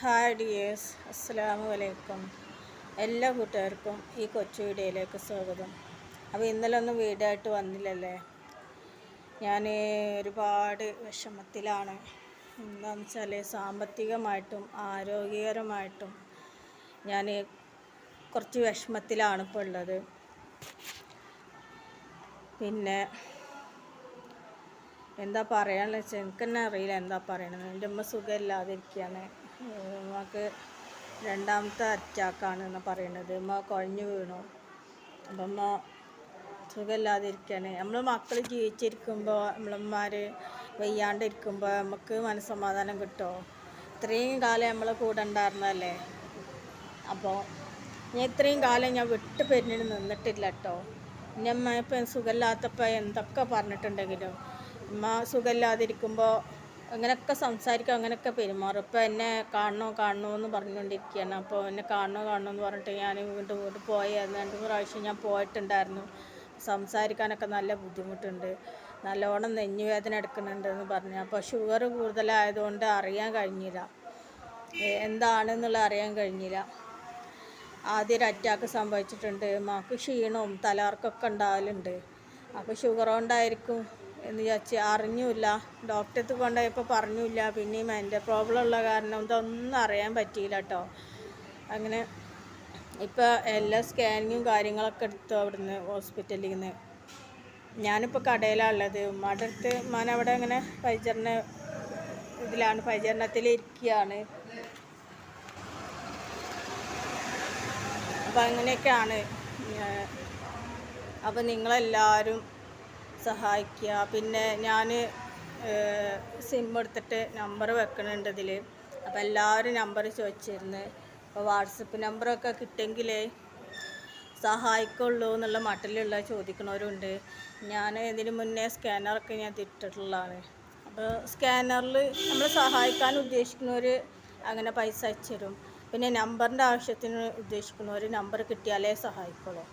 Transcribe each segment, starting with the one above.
Hi dears അസ്സാം വലൈക്കും എല്ലാ കൂട്ടുകാർക്കും ഈ കൊച്ചു വീഡിയോയിലേക്ക് സ്വാഗതം. അപ്പോൾ ഇന്നലെ ഒന്നും വീടായിട്ട് വന്നില്ലല്ലേ? ഞാൻ ഒരുപാട് വിഷമത്തിലാണ്. എന്താണെന്ന് വെച്ചാൽ സാമ്പത്തികമായിട്ടും ആരോഗ്യകരമായിട്ടും ഞാൻ കുറച്ച് വിഷമത്തിലാണ് ഇപ്പോൾ ഉള്ളത്. പിന്നെ എന്താ പറയാനുള്ള വെച്ചാൽ എനിക്ക് തന്നെ അറിയില്ല എന്താ പറയണത്. എന്റെ അമ്മ സുഖമില്ലാതിരിക്കുകയാണ്. ഉമ്മക്ക് രണ്ടാമത്തെ അറ്റാക്കാണ് എന്ന് പറയണത്. ഉമ്മ കുഴഞ്ഞു വീണു. അപ്പം ഉമ്മ സുഖമില്ലാതിരിക്കുകയാണ് നമ്മൾ മക്കൾ ജീവിച്ചിരിക്കുമ്പോൾ നമ്മളമ്മമാർ വയ്യാണ്ടിരിക്കുമ്പോൾ നമുക്ക് മനസ്സമാധാനം കിട്ടുമോ ഇത്രയും കാലം നമ്മൾ കൂടെ ഉണ്ടായിരുന്നല്ലേ അപ്പോൾ ഞാൻ ഇത്രയും കാലം ഞാൻ വിട്ട് പെരിഞ്ഞിട്ട് നിന്നിട്ടില്ല കേട്ടോ. എന്റെ അമ്മ ഇപ്പം സുഖമില്ലാത്തപ്പോൾ എന്തൊക്കെ പറഞ്ഞിട്ടുണ്ടെങ്കിലും അമ്മ സുഖമില്ലാതിരിക്കുമ്പോൾ അങ്ങനെയൊക്കെ സംസാരിക്കും അങ്ങനെയൊക്കെ പെരുമാറും. ഇപ്പം എന്നെ കാണണോ കാണണോ എന്ന് പറഞ്ഞുകൊണ്ടിരിക്കുകയാണ്. അപ്പോൾ എന്നെ കാണണോ കാണണോ എന്ന് പറഞ്ഞിട്ട് ഞാൻ വീണ്ടും വീണ്ടും പോയായിരുന്നു രണ്ട് പ്രാവശ്യം ഞാൻ പോയിട്ടുണ്ടായിരുന്നു. സംസാരിക്കാനൊക്കെ നല്ല ബുദ്ധിമുട്ടുണ്ട്. നല്ലോണം നെഞ്ഞുവേദന എടുക്കുന്നുണ്ട് എന്ന് പറഞ്ഞു. അപ്പോൾ ഷുഗർ കൂടുതലായതുകൊണ്ട് അറിയാൻ കഴിഞ്ഞില്ല. എന്താണെന്നുള്ള അറിയാൻ കഴിഞ്ഞില്ല. ആദ്യം ഒരു അറ്റാക്ക് സംഭവിച്ചിട്ടുണ്ട്. മാക്ക് ക്ഷീണവും തലകർക്കൊക്കെ ഉണ്ടാവലുണ്ട്. അപ്പോൾ ഷുഗർ കൊണ്ടായിരിക്കും എന്ന് വിചാരിച്ച് അറിഞ്ഞില്ല ഡോക്ടർക്ക് കൊണ്ടുപോയപ്പോൾ പറഞ്ഞില്ല പിന്നെയും എന്റെ പ്രോബ്ലം ഉള്ള കാരണം ഇതൊന്നും അറിയാൻ പറ്റിയില്ല കേട്ടോ. അങ്ങനെ ഇപ്പോൾ എല്ലാ സ്കാനിങ്ങും കാര്യങ്ങളൊക്കെ എടുത്തു അവിടുന്ന് ഹോസ്പിറ്റലിൽ നിന്ന്. ഞാനിപ്പോൾ കടയിലാണ് ഉള്ളത്. ഉമ്മയുടെ അടുത്ത് ഉമ്മാൻ അവിടെ അങ്ങനെ പരിചരണ ഇതിലാണ് പരിചരണത്തിൽ ഇരിക്കുകയാണ്. അപ്പം അങ്ങനെയൊക്കെയാണ്. അപ്പം നിങ്ങളെല്ലാവരും സഹായിക്കുക. പിന്നെ ഞാൻ സിം എടുത്തിട്ട് നമ്പർ വെക്കണുണ്ട് ഇതിൽ അപ്പോൾ എല്ലാവരും നമ്പർ ചോദിച്ചിരുന്നു. അപ്പോൾ വാട്സപ്പ് നമ്പറൊക്കെ കിട്ടിയെങ്കിലേ സഹായിക്കുള്ളൂ എന്നുള്ള മട്ടിലുള്ള ചോദിക്കണവരുണ്ട്. ഞാൻ ഇതിന് മുന്നേ സ്കാനറൊക്കെ ഞാൻ തിട്ടിട്ടുള്ളതാണ് അപ്പോൾ സ്കാനറിൽ നമ്മൾ സഹായിക്കാൻ ഉദ്ദേശിക്കുന്നവർ അങ്ങനെ പൈസ അയച്ചു തരും പിന്നെ നമ്പറിന്റെ ആവശ്യത്തിന് ഉദ്ദേശിക്കുന്നവർ നമ്പർ കിട്ടിയാലേ സഹായിക്കുള്ളൂ.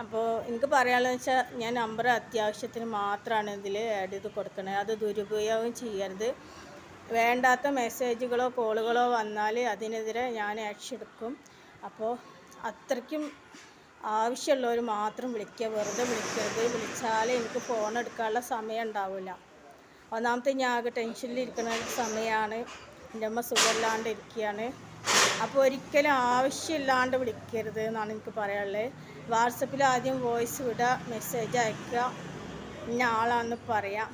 അപ്പോൾ എനിക്ക് പറയാനുള്ളത് വെച്ചാൽ ഞാൻ നമ്പർ അത്യാവശ്യത്തിന് മാത്രമാണ് ഇതിൽ ആഡ് ചെയ്ത് കൊടുക്കണത് അത് ദുരുപയോഗം ചെയ്യരുത്. വേണ്ടാത്ത മെസ്സേജുകളോ കോളുകളോ വന്നാൽ അതിനെതിരെ ഞാൻ ആക്ഷൻ എടുക്കും. അപ്പോൾ അത്രയ്ക്കും ആവശ്യമുള്ളവർ മാത്രം വിളിക്കുക വെറുതെ വിളിക്കരുത്. വിളിച്ചാൽ എനിക്ക് ഫോൺ എടുക്കാനുള്ള സമയം ഉണ്ടാവില്ല ഒന്നാമത്തെ ഞാൻ ആകെ ടെൻഷനിലിരിക്കുന്ന സമയമാണ് എന്റെ അമ്മ സുഖമില്ലാണ്ട് ഇരിക്കുകയാണ് അപ്പോൾ ഒരിക്കലും ആവശ്യമില്ലാണ്ട് വിളിക്കരുത് എന്നാണ് എനിക്ക് പറയാനുള്ളത് വാട്സപ്പിൽ ആദ്യം വോയിസ് വിടുക മെസ്സേജ് അയക്കുക ഇന്ന ആളാണെന്ന് പറയാം.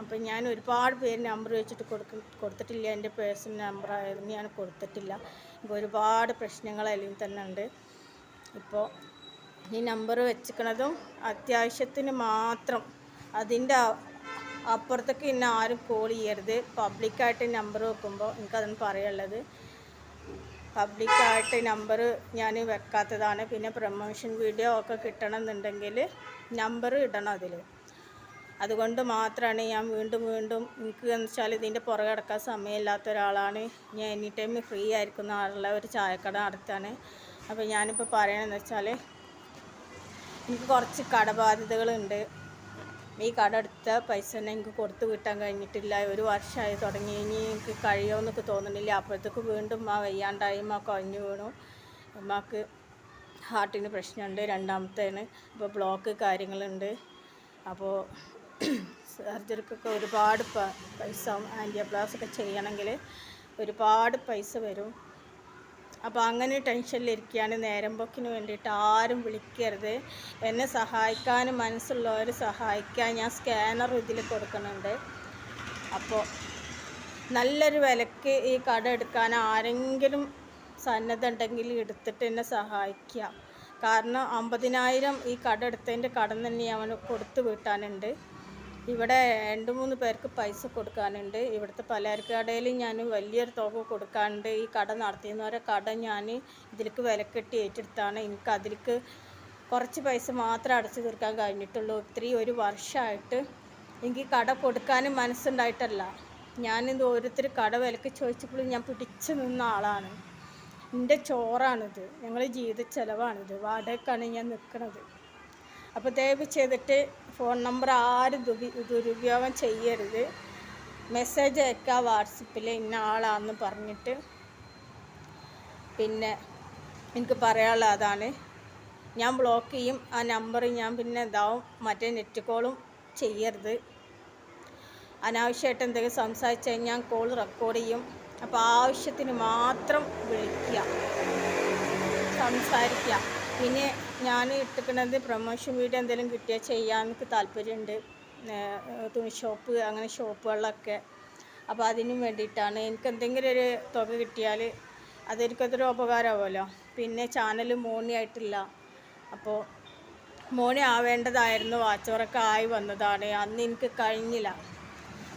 അപ്പം ഞാൻ ഒരുപാട് പേര് നമ്പർ വെച്ചിട്ട് കൊടുക്ക കൊടുത്തിട്ടില്ല. എന്റെ പേഴ്സണൽ നമ്പർ ആയിരുന്നു ഞാൻ കൊടുത്തിട്ടില്ല. ഇപ്പോൾ ഒരുപാട് പ്രശ്നങ്ങൾ അതിൽ തന്നെ ഉണ്ട്. ഇപ്പോൾ ഈ നമ്പർ വെച്ചിക്കണതും അത്യാവശ്യത്തിന് മാത്രം അതിന്റെ അപ്പുറത്തേക്ക് ഇന്ന ആരും കോൾ ചെയ്യരുത്. പബ്ലിക്കായിട്ട് നമ്പർ വെക്കുമ്പോൾ എനിക്കതൊന്ന് പറയാനുള്ളത്. പബ്ലിക്കായിട്ട് നമ്പർ ഞാൻ വെക്കാത്തതാണ്. പിന്നെ പ്രൊമോഷൻ വീഡിയോ ഒക്കെ കിട്ടണമെന്നുണ്ടെങ്കിൽ നമ്പർ ഇടണം അതിൽ അതുകൊണ്ട് മാത്രമാണ് ഞാൻ വീണ്ടും വീണ്ടും എനിക്ക് എന്ന് വെച്ചാൽ ഇതിന്റെ പുറകെ കിടക്കാൻ സമയമില്ലാത്ത ഒരാളാണ്. ഞാൻ എനി ടൈം ഫ്രീ ആയിരിക്കുന്ന ആളുള്ള ഒരു ചായക്കട നടത്താണ് അപ്പോൾ ഞാനിപ്പോൾ പറയണമെന്ന് വെച്ചാൽ എനിക്ക് കുറച്ച് കടബാധ്യതകളുണ്ട്. ഈ കട എടുത്ത പൈസ തന്നെ എനിക്ക് കൊടുത്തു കിട്ടാൻ കഴിഞ്ഞിട്ടില്ല. ഒരു വർഷമായി തുടങ്ങി. ഇനി എനിക്ക് കഴിയുമെന്നൊക്കെ തോന്നുന്നില്ല. അപ്പോഴത്തേക്ക് വീണ്ടും ആ വയ്യാണ്ടായി ആ കുഴഞ്ഞു വീണു. അമ്മയ്ക്ക് ഹാർട്ടിന് പ്രശ്നമുണ്ട്. രണ്ടാമത്തേന് ഇപ്പോൾ ബ്ലോക്ക് കാര്യങ്ങളുണ്ട്. അപ്പോൾ സർജറിക്കൊക്കെ ഒരുപാട് പൈസ ആന്റിയോപ്ലാസ് ഒക്കെ ചെയ്യണമെങ്കിൽ ഒരുപാട് പൈസ വരും. അപ്പോൾ അങ്ങനെ ടെൻഷനിലിരിക്കുകയാണ് നേരം പോക്കിന് വേണ്ടിയിട്ട് ആരും വിളിക്കരുത്. എന്നെ സഹായിക്കാനും മനസ്സുള്ളവർ സഹായിക്കാൻ ഞാൻ സ്കാനർ ഇതിൽ കൊടുക്കുന്നുണ്ട്. അപ്പോൾ നല്ലൊരു വിലക്ക് ഈ കട എടുക്കാൻ ആരെങ്കിലും സന്നദ്ധ ഉണ്ടെങ്കിൽ എടുത്തിട്ട് എന്നെ സഹായിക്കുക. കാരണം അമ്പതിനായിരം ഈ കട എടുത്തതിന്റെ കടം തന്നെ അവന് കൊടുത്തു വീട്ടാനുണ്ട്. ഇവിടെ രണ്ട് മൂന്ന് പേർക്ക് പൈസ കൊടുക്കാനുണ്ട്. ഇവിടുത്തെ പലചരക്ക് കടയിൽ ഞാൻ വലിയൊരു തുക കൊടുക്കാനുണ്ട്. ഈ കട നടത്തിയെന്നവരെ കട ഞാൻ ഇതിലേക്ക് വിലക്കെട്ടി ഏറ്റെടുത്താണ്. എനിക്ക് അതിലേക്ക് കുറച്ച് പൈസ മാത്രം അടച്ചു തീർക്കാൻ കഴിഞ്ഞിട്ടുള്ളൂ. ഇത്രയും ഒരു വർഷമായിട്ട് എനിക്ക് കട കൊടുക്കാനും മനസ്സുണ്ടായിട്ടല്ല. ഞാനിത് ഓരോരുത്തർ കട വിലക്ക് ചോദിച്ചപ്പോഴും ഞാൻ പിടിച്ചു നിന്ന ആളാണ്. എന്റെ ചോറാണിത്. ഞങ്ങളുടെ ജീവിത ചെലവാണിത്. വാടകയ്ക്കാണ് ഞാൻ നിൽക്കുന്നത് അപ്പോൾ ദയവ് ചെയ്തിട്ട് ഫോൺ നമ്പർ ആരും ദുപി ദുരുപയോഗം ചെയ്യരുത്. മെസ്സേജ് അയക്കുക വാട്സപ്പിൽ ഇന്ന ആളാന്ന് പറഞ്ഞിട്ട്. പിന്നെ എനിക്ക് പറയാനുള്ള അതാണ്. ഞാൻ ബ്ലോക്ക് ചെയ്യും ആ നമ്പർ ഞാൻ പിന്നെ ഇതാവും മറ്റേ നെറ്റ് കോളും ചെയ്യരുത്. അനാവശ്യമായിട്ട് എന്തെങ്കിലും സംസാരിച്ച് കഴിഞ്ഞാൽ കോൾ റെക്കോർഡ് ചെയ്യും. അപ്പോൾ ആവശ്യത്തിന് മാത്രം വിളിക്കുക. സംസാരിക്കുക. പിന്നെ ഞാൻ ഇട്ടിക്കുന്നത് പ്രൊമോഷൻ വീഡിയോ എന്തെങ്കിലും കിട്ടിയാൽ ചെയ്യാൻ എനിക്ക് താല്പര്യമുണ്ട്. തുണി ഷോപ്പ് അങ്ങനെ ഷോപ്പുകളിലൊക്കെ അപ്പോൾ അതിനും വേണ്ടിയിട്ടാണ്. എനിക്ക് എന്തെങ്കിലും ഒരു തുക കിട്ടിയാൽ അതെനിക്കതൊരു ഉപകാരമാവുമല്ലോ. പിന്നെ ചാനൽ മോണിയായിട്ടില്ല അപ്പോൾ മോണി ആവേണ്ടതായിരുന്നു. വാച്ചവറൊക്കെ ആയി വന്നതാണ്. അന്ന് എനിക്ക് കഴിഞ്ഞില്ല.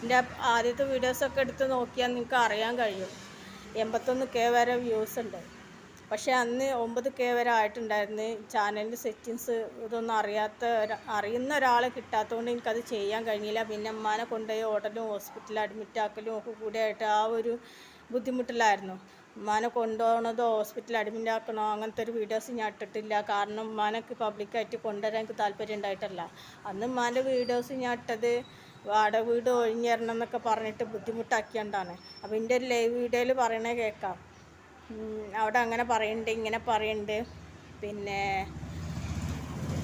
എന്റെ ആദ്യത്തെ വീഡിയോസൊക്കെ എടുത്ത് നോക്കിയാൽ നിങ്ങൾക്ക് അറിയാൻ കഴിയും. എൺപത്തൊന്ന് കെ വരെ വ്യൂസ് ഉണ്ട്. പക്ഷേ അന്ന് ഒമ്പത് കെ വരെ ആയിട്ടുണ്ടായിരുന്നു. ചാനലിന്റെ സെറ്റിങ്സ് ഇതൊന്നും അറിയാത്ത അറിയുന്ന ഒരാളെ കിട്ടാത്തതുകൊണ്ട് എനിക്കത് ചെയ്യാൻ കഴിഞ്ഞില്ല. പിന്നെ അമ്മാനെ കൊണ്ടുപോയി ഓടലും ഹോസ്പിറ്റലിൽ അഡ്മിറ്റ് ആക്കലും ഒക്കെ കൂടി ആയിട്ട് ആ ഒരു ബുദ്ധിമുട്ടിലായിരുന്നു. ഉമ്മാനെ കൊണ്ടുപോകണതോ ഹോസ്പിറ്റലിൽ അഡ്മിറ്റ് ആക്കണോ അങ്ങനത്തെ ഒരു വീഡിയോസ് ഞാൻ ഇട്ടിട്ടില്ല. കാരണം ഉമ്മാനൊക്കെ പബ്ലിക്കായിട്ട് കൊണ്ടുവരാൻ എനിക്ക് താല്പര്യം ഉണ്ടായിട്ടല്ല. അന്ന് ഉമ്മാന്റെ വീഡിയോസ് ഞാൻ ഇട്ടത് വാടക വീട് ഒഴിഞ്ഞേരണം എന്നൊക്കെ പറഞ്ഞിട്ട് ബുദ്ധിമുട്ടാക്കിയതുകൊണ്ടാണ് അപ്പോൾ എന്റെ ഒരു ലൈവ് വീഡിയോയിൽ പറയണേ കേൾക്കാം. അവിടെ അങ്ങനെ പറയുന്നുണ്ട് ഇങ്ങനെ പറയുന്നുണ്ട് പിന്നെ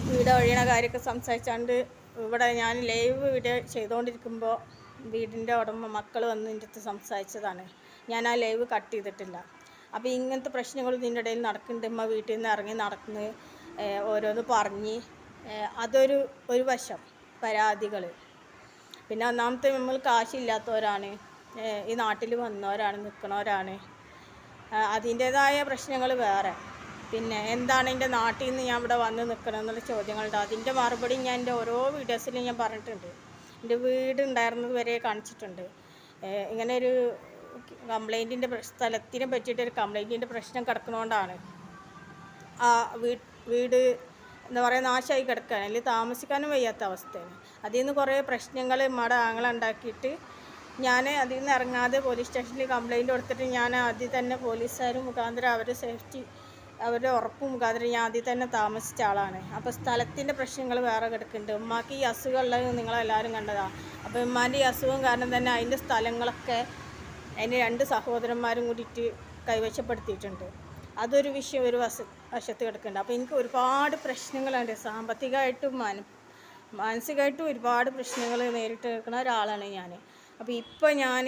വീട് ഒഴിയണ കാര്യമൊക്കെ സംസാരിച്ചാണ്ട് ഇവിടെ ഞാൻ ലൈവ് വീഡിയോ ചെയ്തുകൊണ്ടിരിക്കുമ്പോൾ വീടിന്റെ ഉടമ മക്കൾ വന്ന് എന്റെ അടുത്ത് സംസാരിച്ചതാണ്. ഞാൻ ആ ലൈവ് കട്ട് ചെയ്തിട്ടില്ല. അപ്പോൾ ഇങ്ങനത്തെ പ്രശ്നങ്ങൾ ഇതിന്റെ ഇടയിൽ നടക്കുന്നുണ്ട് ഉമ്മ വീട്ടിൽ നിന്ന് ഇറങ്ങി നടന്ന് ഓരോന്ന് പറഞ്ഞ് അതൊരു ഒരു വശം പരാതികൾ പിന്നെ ഒന്നാമത്തെ നമ്മൾ കാശില്ലാത്തവരാണ് ഈ നാട്ടിൽ വന്നവരാണ് നിൽക്കുന്നവരാണ് അതിന്റേതായ പ്രശ്നങ്ങൾ വേറെ. പിന്നെ എന്താണ് എന്റെ നാട്ടിൽ നിന്ന് ഞാൻ ഇവിടെ വന്ന് നിൽക്കണം എന്നുള്ള ചോദ്യങ്ങളുണ്ട്. അതിന്റെ മറുപടി ഞാൻ എന്റെ ഓരോ വീഡിയോസിലും ഞാൻ പറഞ്ഞിട്ടുണ്ട്. എന്റെ വീട് ഉണ്ടായിരുന്നത് വരെ കാണിച്ചിട്ടുണ്ട്. ഇങ്ങനെ ഒരു കംപ്ലൈന്റിന്റെ സ്ഥലത്തിനെ പറ്റിയിട്ട് ഒരു കംപ്ലൈന്റിന്റെ പ്രശ്നം കിടക്കുന്നതുകൊണ്ടാണ് ആ വീട് എന്താ പറയുക നാശമായി കിടക്കുകയാണ്. അല്ലെങ്കിൽ താമസിക്കാനും വയ്യാത്ത അവസ്ഥയാണ്. അതിൽ നിന്ന് കുറേ പ്രശ്നങ്ങൾ മട ആങ്ങളുണ്ടാക്കിയിട്ട് ഞാൻ അതിൽ നിന്ന് ഇറങ്ങാതെ പോലീസ് സ്റ്റേഷനിൽ കംപ്ലയിന്റ് കൊടുത്തിട്ട് ഞാൻ ആദ്യം തന്നെ പോലീസുകാർ മുഖാന്തരം അവരുടെ സേഫ്റ്റി അവരുടെ ഉറപ്പ് മുഖാന്തരം ഞാൻ ആദ്യം തന്നെ താമസിച്ച ആളാണ്. അപ്പോൾ സ്ഥലത്തിന്റെ പ്രശ്നങ്ങൾ വേറെ കിടക്കുന്നുണ്ട്. ഉമ്മാക്ക് ഈ അസുഖമുള്ളത് നിങ്ങളെല്ലാവരും കണ്ടതാണ് അപ്പോൾ ഉമ്മാന്റെ ഈ അസുഖം കാരണം തന്നെ അതിന്റെ സ്ഥലങ്ങളൊക്കെ അതിന്റെ രണ്ട് സഹോദരന്മാരും കൂടിയിട്ട് കൈവശപ്പെടുത്തിയിട്ടുണ്ട്. അതൊരു വിഷയം ഒരു വശ വശത്ത് കിടക്കുന്നുണ്ട്. അപ്പോൾ എനിക്ക് ഒരുപാട് പ്രശ്നങ്ങളുണ്ട്. സാമ്പത്തികമായിട്ടും മാന മാനസികമായിട്ടും ഒരുപാട് പ്രശ്നങ്ങൾ നേരിട്ട് നിൽക്കുന്ന ഒരാളാണ് ഞാൻ അപ്പോൾ ഇപ്പോൾ ഞാൻ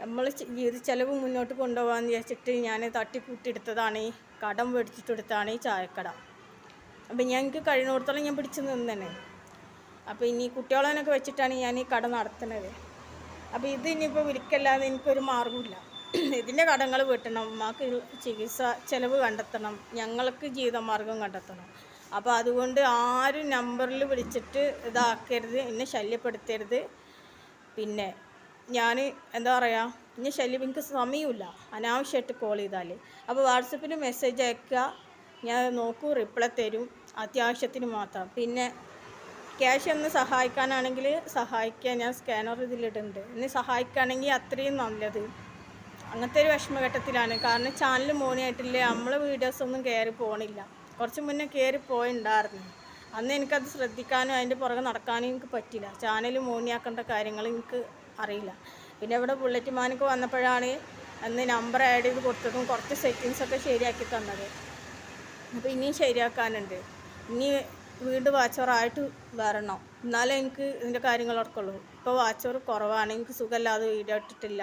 നമ്മൾ ജീവിത ചെലവ് മുന്നോട്ട് കൊണ്ടുപോകാമെന്ന് വിചാരിച്ചിട്ട് ഞാൻ തട്ടിക്കൂട്ടിയെടുത്തതാണ്. ഈ കടം മേടിച്ചിട്ടെടുത്താണ് ഈ ചായക്കട. അപ്പം ഞങ്ങൾക്ക് കഴിയുന്നിടത്തോളം ഞാൻ പിടിച്ചു നിന്നെ അപ്പോൾ ഇനി കുട്ടികളെന്നൊക്കെ വെച്ചിട്ടാണ് ഞാൻ ഈ കട നടത്തുന്നത്. അപ്പോൾ ഇത് ഇനിയിപ്പോൾ വിൽക്കല്ലാതെ എനിക്കൊരു മാർഗമില്ല ഇതിന്റെ കടങ്ങൾ വീട്ടണം. ഉമ്മാക്ക് ചികിത്സ ചിലവ് കണ്ടെത്തണം. ഞങ്ങൾക്ക് ജീവിതമാർഗം കണ്ടെത്തണം. അപ്പോൾ അതുകൊണ്ട് ആരും നമ്പറിൽ വിളിച്ചിട്ട് ഇതാക്കരുത്. എന്നെ ശല്യപ്പെടുത്തരുത്. പിന്നെ ഞാൻ എന്താ പറയുക ഇനി ശല്യം എനിക്ക് സമയമില്ല. അനാവശ്യമായിട്ട് കോൾ ചെയ്താൽ അപ്പോൾ വാട്സപ്പിൽ മെസ്സേജ് അയക്കുക ഞാൻ നോക്കൂ റിപ്ലൈ തരും. അത്യാവശ്യത്തിന് മാത്രം. പിന്നെ ക്യാഷ് ഒന്ന് സഹായിക്കാനാണെങ്കിൽ സഹായിക്കുക ഞാൻ സ്കാനർ ഇതിലിടുന്നുണ്ട് എന്നെ സഹായിക്കുകയാണെങ്കിൽ അത്രയും നല്ലത്. അങ്ങനത്തെ ഒരു വിഷമഘട്ടത്തിലാണ്. കാരണം ചാനൽ മോണിയായിട്ടില്ലേ നമ്മളെ വീഡിയോസ് ഒന്നും കയറി പോകണില്ല കുറച്ച് മുന്നേ കയറി പോയിണ്ടായിരുന്നു. അന്ന് എനിക്കത് ശ്രദ്ധിക്കാനും അതിന്റെ പുറകെ നടക്കാനും എനിക്ക് പറ്റില്ല ചാനൽ മോണിയാക്കേണ്ട കാര്യങ്ങൾ എനിക്ക് അറിയില്ല. പിന്നെ ഇവിടെ ബുള്ളറ്റ് മാനക്ക് വന്നപ്പോഴാണ് അന്ന് നമ്പർ ആഡ് ചെയ്ത് കൊടുത്തതും കുറച്ച് സെറ്റിങ്സൊക്കെ ശരിയാക്കി തന്നത്. അപ്പോൾ ഇനിയും ശരിയാക്കാനുണ്ട്. ഇനി വീണ്ടും വാച്ചോറായിട്ട് വരണം. എന്നാലേ എനിക്ക് ഇതിന്റെ കാര്യങ്ങളൊക്കെ ഉള്ളൂ ഇപ്പോൾ വാച്ചോറ് കുറവാണ്. എനിക്ക് സുഖമില്ലാതെ വീഡിയോ ഇട്ടിട്ടില്ല.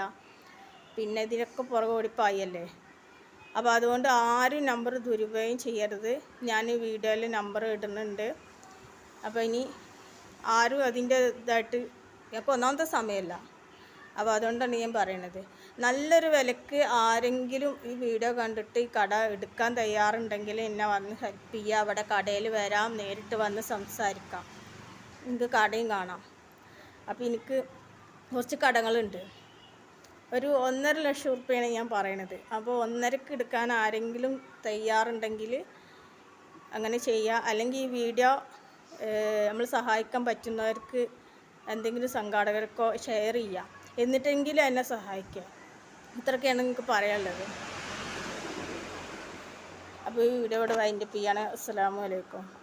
പിന്നെ ഇതിനൊക്കെ പുറകെ ഓടിപ്പായല്ലേ? അപ്പോൾ അതുകൊണ്ട് ആരും നമ്പർ ദുരുപയോഗം ചെയ്യരുത്. ഞാൻ വീഡിയോയിൽ നമ്പർ ഇടുന്നുണ്ട്. അപ്പോൾ ഇനി ആരും അതിന്റെ ഇതായിട്ട് ഇപ്പോൾ ഒന്നാമത്തെ സമയമല്ല. അപ്പോൾ അതുകൊണ്ടാണ് ഞാൻ പറയണത്. നല്ലൊരു വിലക്ക് ആരെങ്കിലും ഈ വീഡിയോ കണ്ടിട്ട് ഈ കട എടുക്കാൻ തയ്യാറുണ്ടെങ്കിൽ എന്നെ വന്ന് ഹെൽപ്പ് ചെയ്യുക. അവിടെ കടയിൽ വരാം നേരിട്ട് വന്ന് സംസാരിക്കാം. എനിക്ക് കടയും കാണാം. അപ്പോൾ എനിക്ക് കുറച്ച് കടങ്ങളുണ്ട്. ഒരു ഒന്നര ലക്ഷം ഉറുപ്പ്യാണ് ഞാൻ പറയണത്. അപ്പോൾ ഒന്നരക്ക് എടുക്കാൻ ആരെങ്കിലും തയ്യാറുണ്ടെങ്കിൽ അങ്ങനെ ചെയ്യുക അല്ലെങ്കിൽ ഈ വീഡിയോ നമ്മൾ സഹായിക്കാൻ പറ്റുന്നവർക്ക് എന്തെങ്കിലും സംഘാടകർക്കോ ഷെയർ ചെയ്യുക എന്നിട്ടെങ്കിലും എന്നെ സഹായിക്കുക. ഇത്രയൊക്കെയാണ് നിങ്ങൾക്ക് പറയാനുള്ളത്. അപ്പോൾ ഈ വീഡിയോ ഇവിടെ വൈൻഡപ്പ് ചെയ്യാണ്. അസ്സാം വലൈക്കും